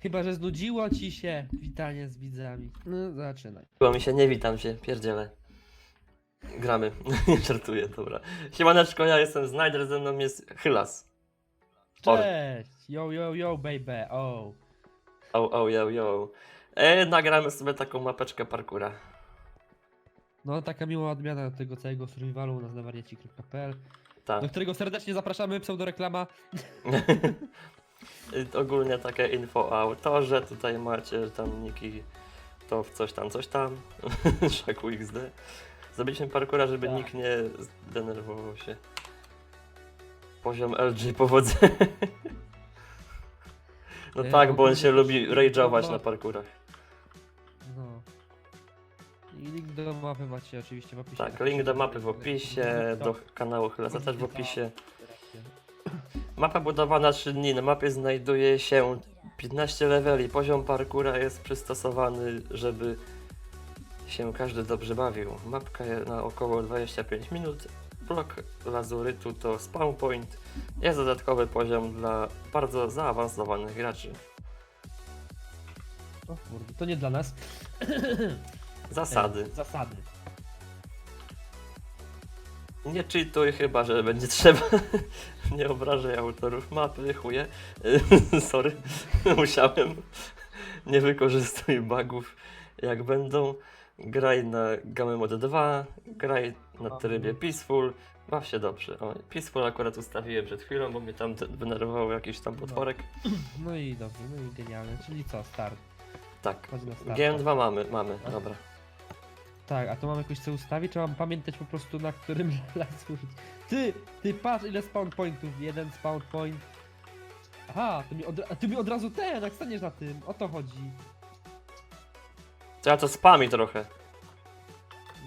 Chyba, że znudziło ci się witanie z widzami. No, zaczynaj. Chyba mi się nie witam się, pierdzielę. Gramy. Nie żartuję, dobra. Siemaneczko, ja jestem Snyder, ze mną jest Hylas. Or. Cześć! Yo, yo, yo, baby, o. O, o, yo, yo. E, nagramy sobie taką mapeczkę parkura. No, taka miła odmiana tego całego survivalu u nas na wariaci.pl, Tak. do którego serdecznie zapraszamy, pseudoreklama. I Ogólnie takie info o autorze, tutaj macie tam niki, to w coś tam, coś tam, szaku XD. Zrobiliśmy parkura, żeby Tak. nikt nie zdenerwował się. Poziom LG powodzenia. No E, tak, bo on się lubi rage'ować chyba- na parkurach. No. I link do mapy macie oczywiście w opisie. Tak, link do mapy w opisie, do kanału Hylasa też w opisie. Mapa budowana 3 dni. Na mapie znajduje się 15 leveli. Poziom parkura jest przystosowany, żeby się każdy dobrze bawił. Mapka na około 25 minut. Blok lazurytu to spawn point. Jest dodatkowy poziom dla bardzo zaawansowanych graczy. O kurde, to nie dla nas. Zasady. E, zasady. Nie czytuj chyba, że będzie trzeba. Nie obrażaj autorów mapy, chuje. Sorry, musiałem. Nie wykorzystuj bugów jak będą. Graj na Game Mode 2, graj na trybie Peaceful. Baw się dobrze. O, Peaceful akurat ustawiłem przed chwilą, bo mnie tam de- denerwował jakiś tam potworek. No i dobrze, no i genialne. Czyli co, start. Tak. Chodź na start. GM2 mamy, mamy, dobra. Tak, a to mam jakoś co ustawić, czy mam pamiętać po prostu na którym las użyć? Ty, ty patrz ile spawn pointów, jeden spawn point. Aha, ty mi od, a ty mi od razu ten, jak staniesz na tym, o to chodzi. To ja to spami trochę.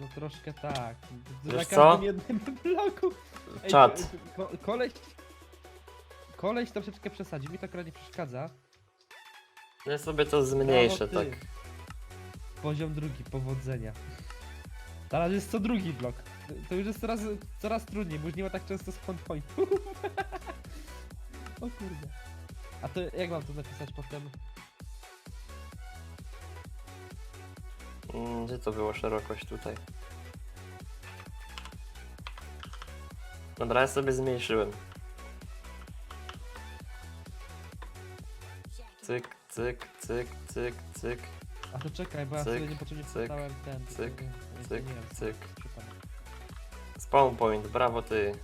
No troszkę tak. Wiesz na co? każdym jednym bloku. Czad. ko, koleś, koleś troszeczkę przesadził, mi to akurat nie przeszkadza. Ja sobie to zmniejszę, Brawo, tak. ty. Poziom drugi, powodzenia. Teraz jest co drugi blok. To już jest coraz, coraz trudniej, bo już nie ma tak często spawn pointów. o kurde. A to jak mam to napisać potem? Mm, Gdzie to było szerokość tutaj? Dobra, ja sobie zmniejszyłem. Cyk, cyk, cyk, cyk, cyk, A to czekaj, bo ja Cyk, sobie niepotrzebnie cyk, wpisałem ten. cyk, cyk, nie wiem, co cyk. spawn point, brawo ty.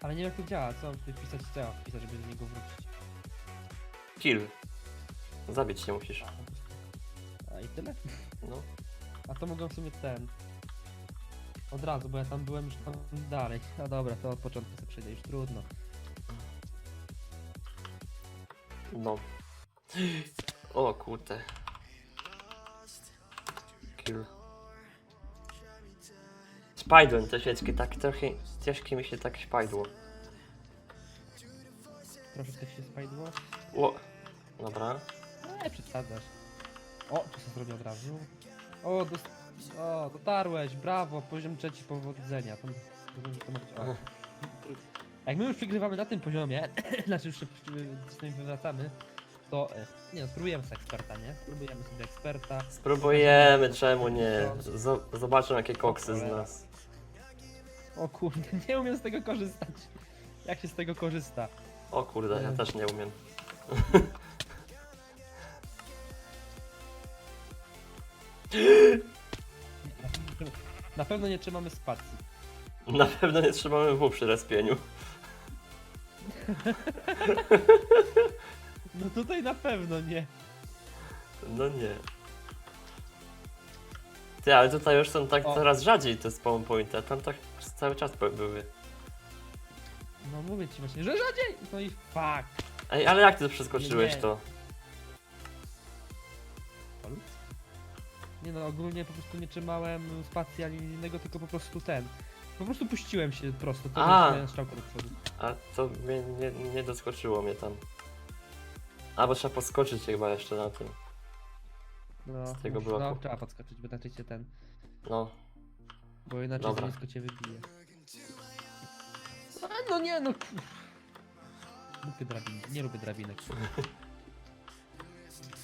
Ale nie wiem jak to działa, co mam tutaj wpisać, co ja mam wpisać, żeby do niego wrócić. Kill. Zabić się musisz. A, po prostu. A i tyle? No. A to mogę w sumie ten. Od razu, bo ja tam byłem już tam dalej. A dobra, to od początku sobie przejdę, już trudno. No. O kurde. Kill. Spajdłem te świeczki, tak trochę ciężkie mi się tak spajdło. Troszeczkę się spajdło. O. Dobra. Nie, przesadzasz. O, to się zrobię od razu. O, dos... o, dotarłeś, brawo, poziom trzeci powodzenia. Tam, rozumiem, że to ma być, o. Jak my już przegrywamy na tym poziomie, znaczy już się z tym wywracamy, to e, nie no, spróbujemy sobie eksperta, nie? Spróbujemy sobie eksperta. Spróbujemy, czemu nie? Z- zobaczą jakie koksy z nas. O kurde, nie umiem z tego korzystać. Jak się z tego korzysta? O kurde, ja Mm. też nie umiem. Na pewno nie trzymamy spacji. Na pewno nie trzymamy W przy respieniu. No tutaj na pewno nie. No nie. Ty, ale tutaj już są tak O. coraz rzadziej te spawn pointy, a tam tak cały czas by- były. No mówię ci właśnie, że rzadziej! No i fuck. Ej, ale jak ty przeskoczyłeś Nie. to? Nie no, ogólnie po prostu nie trzymałem spacji ani innego, tylko po prostu ten. Po prostu puściłem się prosto, to A. jest do przodu. A to mnie nie, nie doskoczyło mnie tam. A, bo trzeba podskoczyć chyba jeszcze na tym. No, Z tego muszę- bloku. No, trzeba podskoczyć, bo inaczej cię ten. No. Bo inaczej Dobra. za nisko cię wybije. A, no nie no. Lubię drabiny, nie lubię drabinek.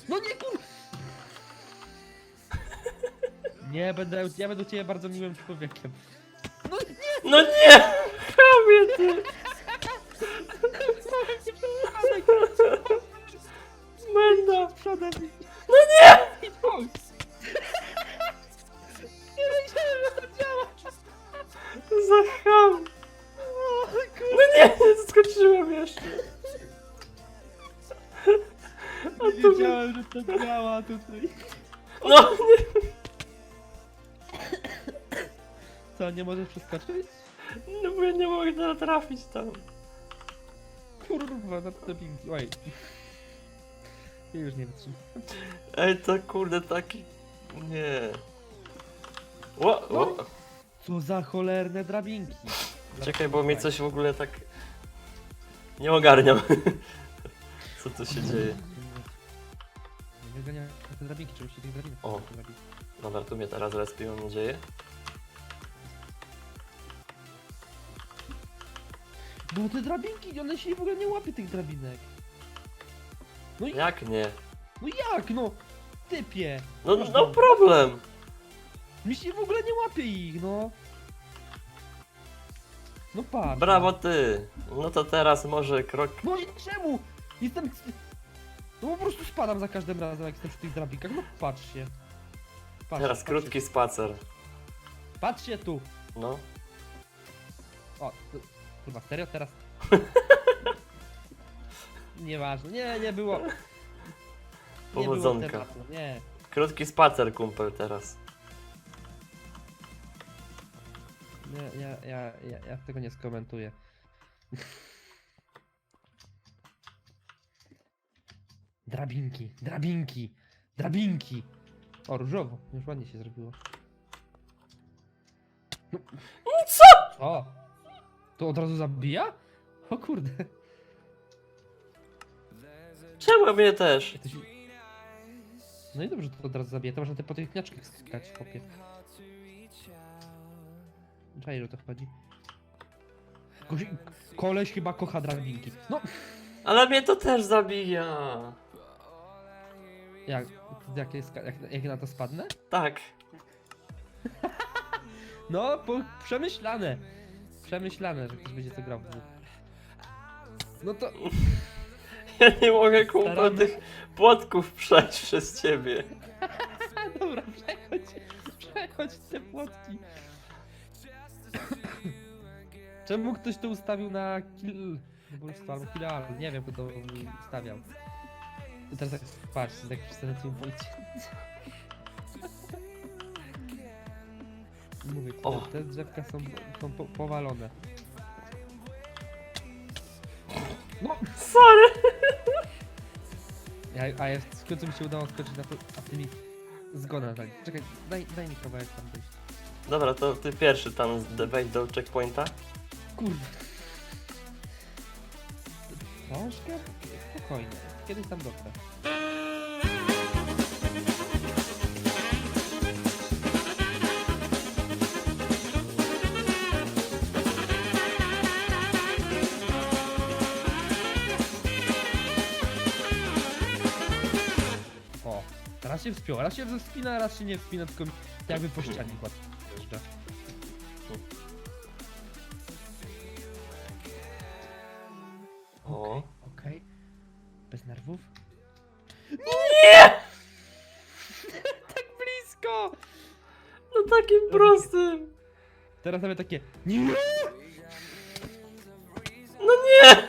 No nie kur... Nie, będę, ja będę u ciebie bardzo miłym człowiekiem. No nie! No nie! Chamie ty! Menda! Przodem. No nie! Nie Za kur... No nie! Skoczyłem jeszcze! A Nie tu... wiedziałem, że to działa tutaj. No nie! Co, nie możesz przeskoczyć? No bo ja nie mogę trafić tam. Kurwa, na te pinki. Oj. Ja już nie wytrzymam. Ej, to kurde taki... Nie. Ło, ło. Co za cholerne drabinki. Czekaj, bo mnie coś w ogóle tak... Nie ogarniam. Co tu się dzieje? Nie wyganiam te drabinki, czemu się tych drabinek O. robi? Dobra, tu mnie teraz respią, mam nadzieję. Bo te drabinki, one się w ogóle nie łapie tych drabinek. No i Jak nie? no jak no? Typie. No, no problem! Mi się w ogóle nie łapie ich, no. No patrz. Brawo ty! No to teraz może krok... No i czemu? Jestem... No po prostu spadam za każdym razem, jak jestem przy tych drabinkach. No patrzcie. Patrzcie, Teraz patrzcie. krótki spacer. Patrzcie tu. No. O, to, kurwa, serio teraz? Nieważne, nie, nie było. Nie było Powodzonka. tematu, nie. Krótki spacer, kumpel, teraz. Nie, ja, ja, ja, ja tego nie skomentuję. Drabinki, drabinki, drabinki. O, różowo, już ładnie się zrobiło. No, Co? o! To od razu zabija? O kurde. Czemu mnie też? No i dobrze, to od razu zabija. To można te po tych kniaczkach skakać, chłopie. Czaj, że to chodzi. Koś... Koleś chyba kocha drabinki. No, Ale mnie to też zabija. jak, jak, jest, jak, jak na to spadnę? Tak. No, po, przemyślane. Przemyślane, że ktoś będzie to grał w dwóch. No to... Ja nie mogę, Staramy- tych płotków przejść przez ciebie. Dobra, przechodź, przechodź te płotki. Czemu ktoś to ustawił na kill... Zabójstwo albo kill nie wiem kto to ustawiał. I teraz tak, patrz, tak tym punkcie. Mówię O. te- te drzewka są, są po, powalone. No! Sorry! Ja, a ja w końcu mi się udało skoczyć na to, a ty mi zgoda tak. Czekaj, daj, daj mi kawałek tam wyjść. Dobra, to ty pierwszy tam z- wejdź do checkpointa. Kurde. Troszkę? Spokojnie. Kiedyś tam dotrę. O, teraz się wspiął, raz się wspina, raz się nie wspina, tylko jakby po ścianie łatwo Teraz nawet takie. Nie! No nie!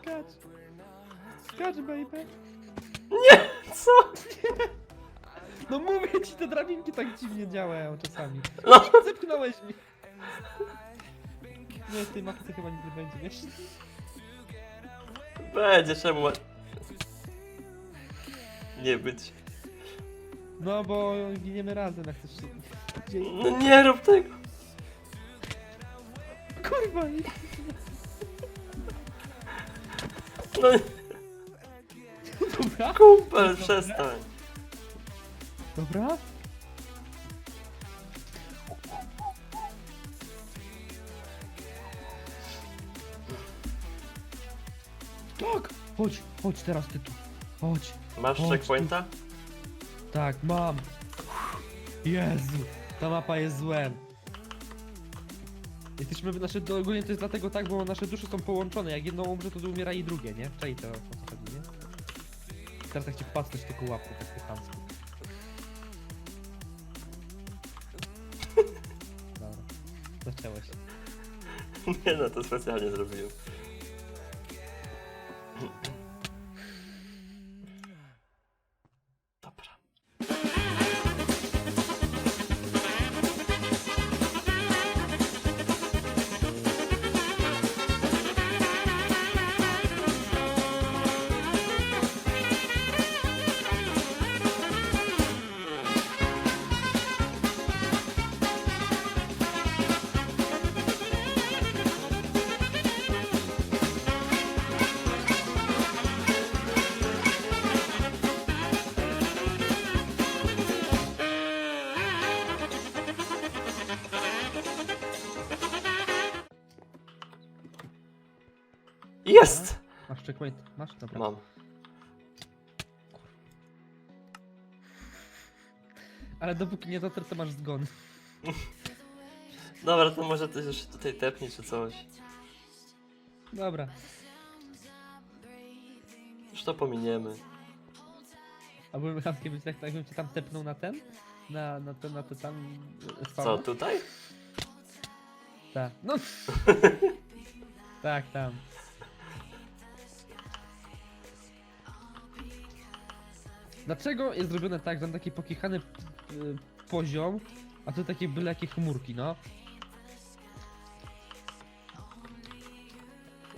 Skacz! Skacz, baby! Nie! Co? No mówię ci, te drabinki tak dziwnie działają czasami. No. Zepchnąłeś mi! Nie, w tej mapce chyba nic nie będzie, wiesz? Będzie, czemu nie być. No bo giniemy razem, jak chcesz się... No nie rób tego. Kurwa, nie. No Dobra, kumpel, przestań. dobra. Tak! Chodź, chodź teraz ty tu. Chodź. Masz Chodź checkpointa? Tak, mam. Jezu, ta mapa jest złem. Jesteśmy, nasze, to ogólnie to jest dlatego tak, bo nasze dusze są połączone. Jak jedno umrze, to umiera i drugie, nie? Czej to, o co chodzi, nie? Teraz tak cię pacnąć tylko łapką, tak po chamsku. Dobra, zaczęło się. Nie no, to specjalnie zrobiłem. Checkpoint? Masz? Dobra. Mam. Ale dopóki nie dotrę, to masz zgon. Dobra, to może ty już tutaj tepnij czy coś. Dobra. Już to pominiemy. A byłem chamskie być tak, jakbym cię tam tepnął na ten? Na, na ten, na to tam... e, Co, spawna? tutaj? Tak. No. tak, tam. Dlaczego jest zrobione tak, że tam taki pokichany y, poziom, a tu takie byle jakie chmurki, no?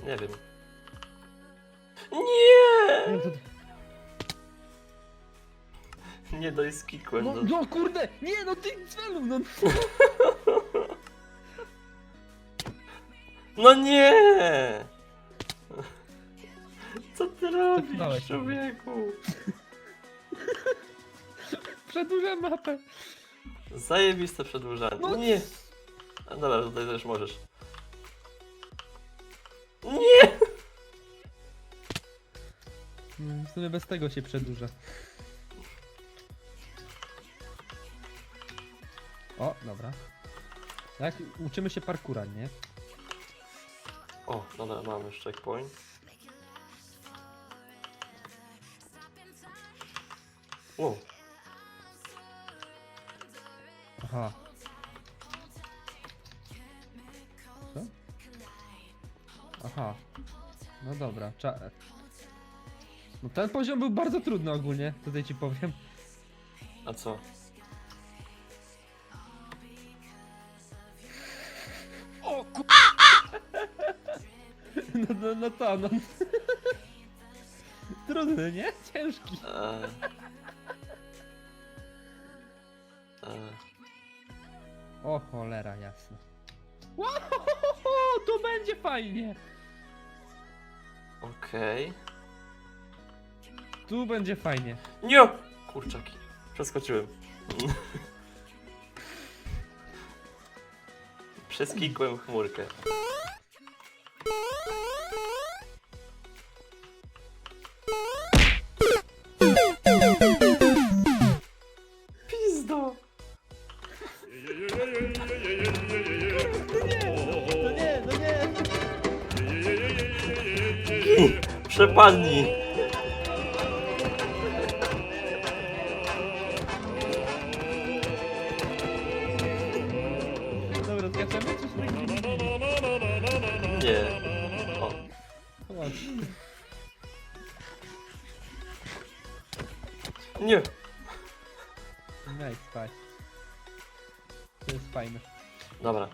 Nie wiem. Nie Nie! to... Nie doiskikłem. No, No, no kurde! Nie no ty celu, no! no nie! Co ty robisz, mnie. człowieku? Przedłużę mapę! Zajebiste przedłużanie. No. Nie! A dobra, tutaj też możesz. Nie! Mm, W sumie bez tego się przedłuża. O, dobra. Jak uczymy się parkura, nie? O, dobra, mam już checkpoint. O, Aha. Co? Aha. No dobra, cza... No ten poziom był bardzo trudny ogólnie, tutaj ci powiem. a co? O ku... No, no, no to, no... Trudny, nie? Ciężki. Eee. O cholera, jasno. Wow, tu będzie fajnie. Okej. Tu będzie fajnie. Nie! Kurczaki. Przeskoczyłem. Przeskikłem chmurkę. Przepadnij! Dobra, skaczemy czy Nie. O, nie! Nice, spać. To jest fajne. Dobra.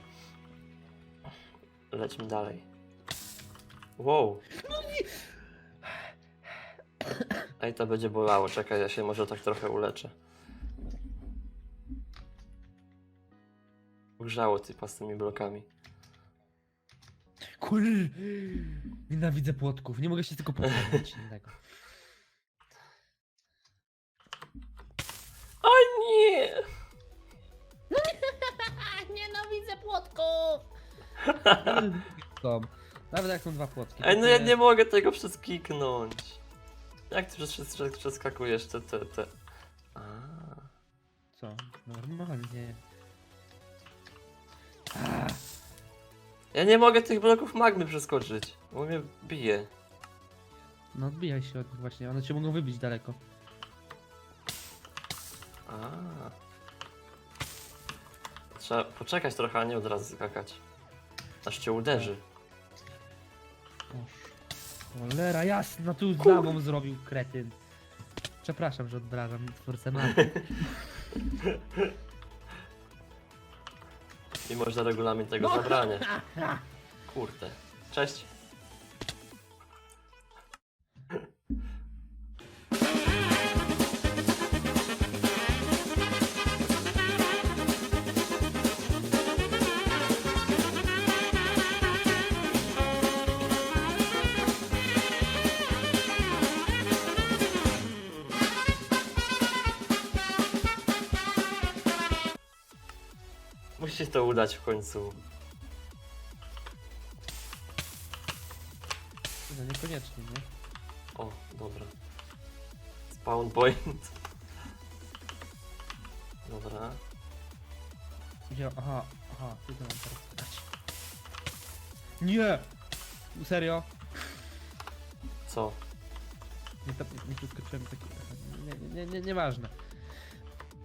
Lecimy dalej. Wow. Ej, to będzie bolało. Czekaj, ja się może tak trochę uleczę. Grzało typa z tymi blokami. Kur... Nienawidzę płotków. Nie mogę się tylko podpowiedzieć innego. O nie! Nienawidzę płotków! Nawet jak są dwa płotki. Ej, no ja nie- nie mogę tego przeskiknąć. Jak ty przez, przez, przeskakujesz te, te, te... A, Co? Normalnie. A, Ja nie mogę tych bloków magmy przeskoczyć, bo mnie bije. no odbijaj się od nich właśnie, one cię mogą wybić daleko. A. Trzeba poczekać trochę, a nie od razu skakać. Aż cię uderzy. Oż. Cholera jasna, tu z lawą zrobił kretyn. Przepraszam, że odrażam twórcę mapy. Mimo, że regulamin tego No. zabrania. Kurde. Cześć. Udać w końcu. No niekoniecznie, nie? O, dobra. Spawn point. Dobra. Gdzie? Aha, aha, ty to mam teraz skakać. Nie! Serio? Co? Nie, to, nie przeskoczyłem taki... Nie, nie, nie, nie, nieważne.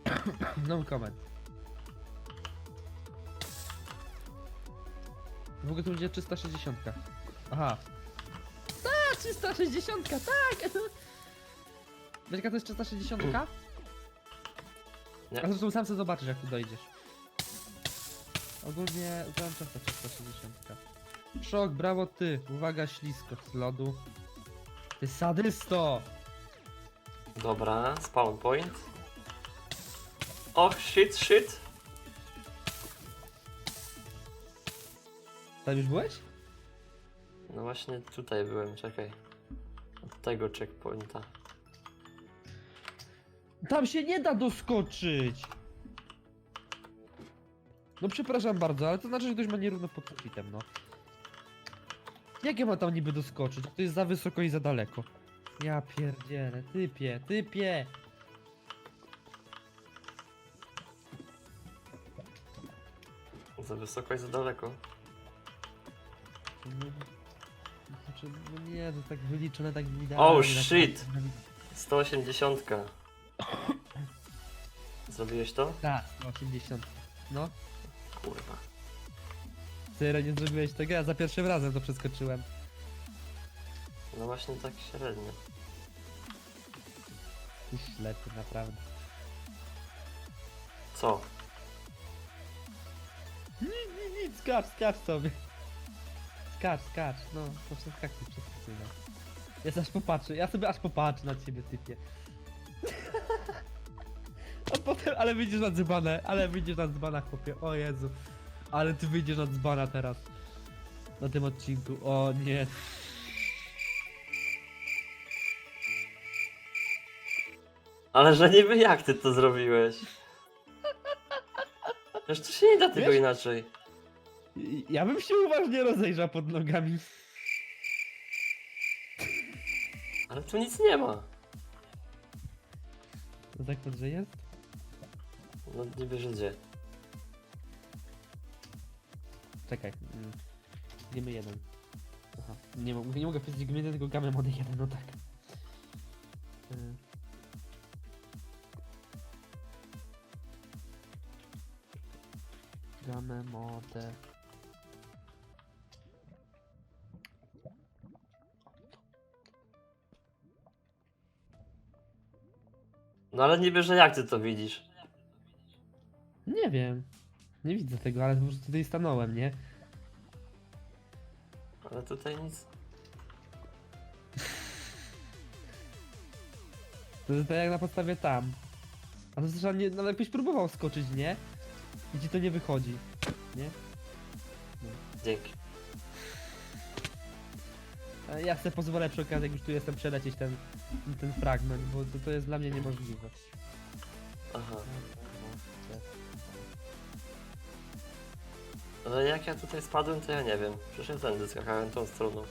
No comment. W ogóle tu będzie 360. Aha. Tak, 360, tak! Wiesz jaka to jest 360? Nie. A zresztą sam sobie zobaczysz jak tu dojdziesz. Ogólnie znam często 360. Szok, brawo ty! Uwaga, ślisko z lodu. Ty sadysto! Dobra, spawn point. Och, shit, shit. Tam już byłeś? No właśnie tutaj byłem, czekaj. Od tego checkpointa. Tam się nie da doskoczyć! No przepraszam bardzo, ale to znaczy, że ktoś ma nierówno pod sufitem, no. Jak ja mam tam niby doskoczyć? To jest za wysoko i za daleko. Ja pierdzielę, typie, typie! Za wysoko i za daleko. No, Znaczy, no nie, to tak wyliczone, tak widać. Oh, shit. 180. Zrobiłeś to? Tak, 80. No, Kurwa. serio nie zrobiłeś tego? Ja za pierwszym razem to przeskoczyłem. No właśnie tak średnio. Ty ślepy, naprawdę. Co? Nic, nic, nic, skacz, skacz sobie. Skacz, skacz, no, to przeskakuj, przeskakuj, no. Ja aż popatrzę, ja sobie aż popatrzę na ciebie, typie. A potem, ale wyjdziesz na dzbanę, ale wyjdziesz na dzbana, chłopie, o Jezu. Ale ty wyjdziesz na dzbana teraz. Na tym odcinku, o nie. Ale że niby jak ty to zrobiłeś? Przecież to się nie da tego Wiesz? inaczej. Ja bym się uważnie rozejrzał pod nogami. Ale tu nic nie ma. To tak to, że jest? No niby, że gdzie. Czekaj. mm, Gamy jeden. Aha. Nie, mo- nie mogę powiedzieć jeden, tylko gamę mody jeden, no tak. Y. Gamę modę. No ale niby, że jak ty to widzisz? Nie wiem. Nie widzę tego, ale po prostu tutaj stanąłem, nie? Ale tutaj nic. To jest tak jak na podstawie tam. A to zresztą nie, no jakbyś próbował skoczyć, nie? I ci to nie wychodzi. Nie? Dzięki. A Ja sobie pozwolę przy okazji, jak już tu jestem, przelecieć ten, ten fragment, bo to, to jest dla mnie niemożliwe. Aha. Ale jak ja tutaj spadłem, to ja nie wiem. Przecież ja tędy skakałem tą stroną.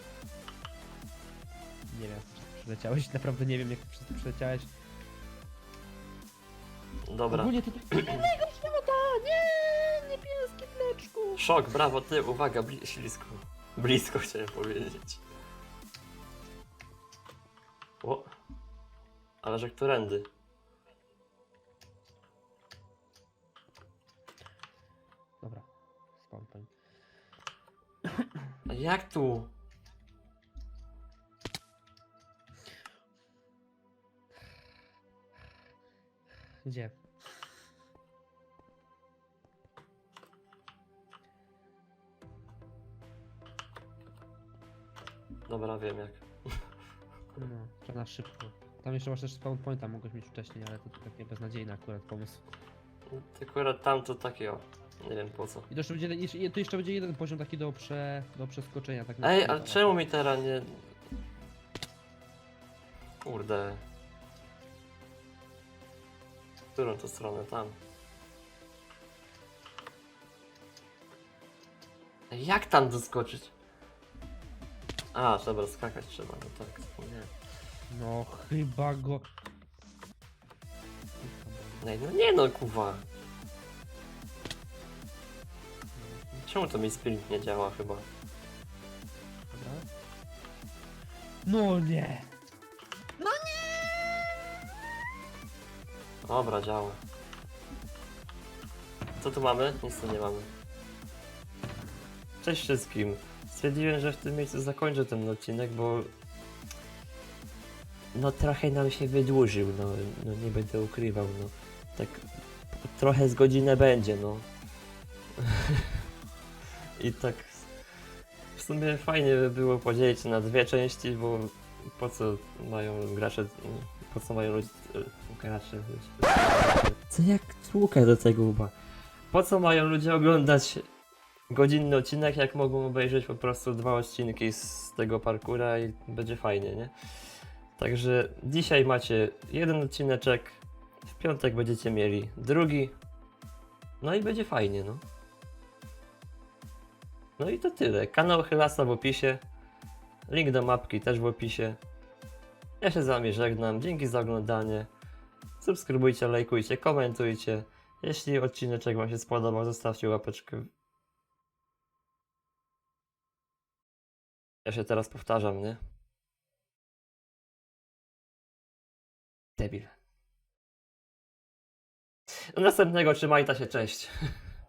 Nie wiem, jak przyleciałeś, naprawdę nie wiem jak przy- przyleciałeś. Dobra. Ogólnie to... Innego świata! Nie! Niebieskie pleczku! Szok, brawo, ty, uwaga, bli ślisko. Blisko chciałem powiedzieć. O. Ale że którędy? Dobra, spawn point. A jak tu? Gdzie? Dobra, wiem jak. No, trzeba na szybko. Tam jeszcze masz też spawn pointa, mogłeś mieć wcześniej, ale to takie beznadziejny akurat pomysł. To Akurat tam to takie o. Nie wiem po co. I to jeszcze będzie, jeszcze- to jeszcze będzie jeden poziom taki do, prze, do przeskoczenia. Tak na Ej, ale czemu mi teraz nie... Kurde. W którą to stronę? Tam. Ej, Jak tam doskoczyć? A, dobra, skakać trzeba, no tak, zapomniałem. No chyba go... Ej, no nie no, kuwa. Czemu to mi sprint nie działa chyba? Dobra. No nie! Dobra, działa. Co tu mamy? Nic tu nie mamy. Cześć wszystkim. Stwierdziłem, że w tym miejscu zakończę ten odcinek, bo no trochę nam się wydłużył, no, no nie będę ukrywał, no. Tak trochę z godzinę będzie, no. I tak w sumie fajnie by było podzielić na dwie części, bo po co mają gracze, po co mają ludzie, gracze, co jak tłukę do tego łba? Po co mają ludzie oglądać godzinny odcinek, jak mogą obejrzeć po prostu dwa odcinki z tego parkura i będzie fajnie, nie? Także dzisiaj macie jeden odcineczek, w piątek będziecie mieli drugi, no i będzie fajnie, no. No i to tyle. Kanał Hylasa w opisie, link do mapki też w opisie. Ja się z wami żegnam, dzięki za oglądanie. Subskrybujcie, lajkujcie, komentujcie. Jeśli odcineczek Wam się spodobał, zostawcie łapeczkę. Ja się teraz powtarzam, nie? Debil. Do następnego, trzymajcie się, cześć.